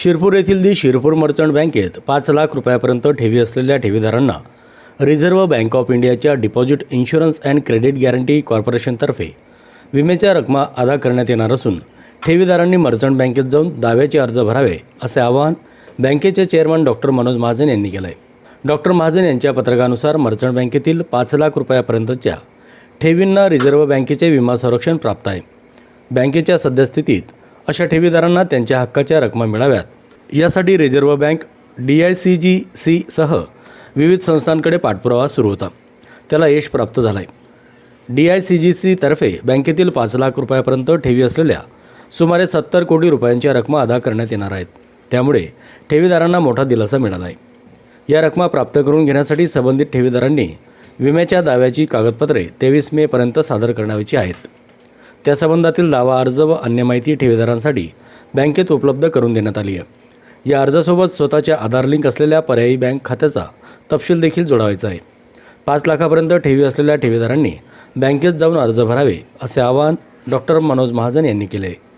शिरपूर येथील दी शिरपूर मर्चंट बँकेत पाच लाख रुपयापर्यंत ठेवी असलेल्या ठेवीदारांना रिझर्व्ह बँक ऑफ इंडियाच्या deposit insurance and credit guarantee कॉर्पोरेशनतर्फे विम्याच्या रकमा अदा करण्यात येणार असून ठेवीदारांनी मर्चंट बँकेत जाऊन दाव्याचे अर्ज भरावे असे आवाहन बँकेचे चेअरमन डॉक्टर मनोज महाजन यांनी केलं आहे डॉक्टर महाजन यांच्या पत्रकानुसार मर्चंट बँकेतील पाच लाख रुपयापर्यंतच्या ठेवींना रिझर्व्ह बँकेचे विमा संरक्षण प्राप्त आहे. बँकेच्या सद्यस्थितीत अशा ठेवीदारांना त्यांच्या हक्काच्या रकमा मिळाव्यात. यासाठी reserve bank D I C G C सह विविध संस्थांकडे पाठपुरावा सुरू होता. त्याला यश प्राप्त झालं आहे डी आय सी जी सीतर्फे बँकेतील पाच लाख रुपयापर्यंत ठेवी असलेल्या सुमारे सत्तर कोटी रुपयांच्या रकमा अदा करण्यात येणार आहेत. त्यामुळे ठेवीदारांना मोठा दिलासा मिळाला आहे. या रकमा प्राप्त करून घेण्यासाठी संबंधित ठेवीदारांनी विम्याच्या दाव्याची कागदपत्रे तेवीस मेपर्यंत सादर करण्याची आहेत. त्या संबंधातील दावा अर्ज व अन्य माहिती ठेवीदारांसाठी बँकेत उपलब्ध करून देण्यात आली आहे. या अर्जासोबत स्वतःच्या आधार लिंक असलेल्या पर्यायी बँक खात्याचा तपशील देखील जोडावायचा आहे. पाच लाखापर्यंत ठेवी असलेल्या ठेवीदारांनी बँकेत जाऊन अर्ज भरावे असे आवाहन डॉक्टर मनोज महाजन यांनी केले आहे.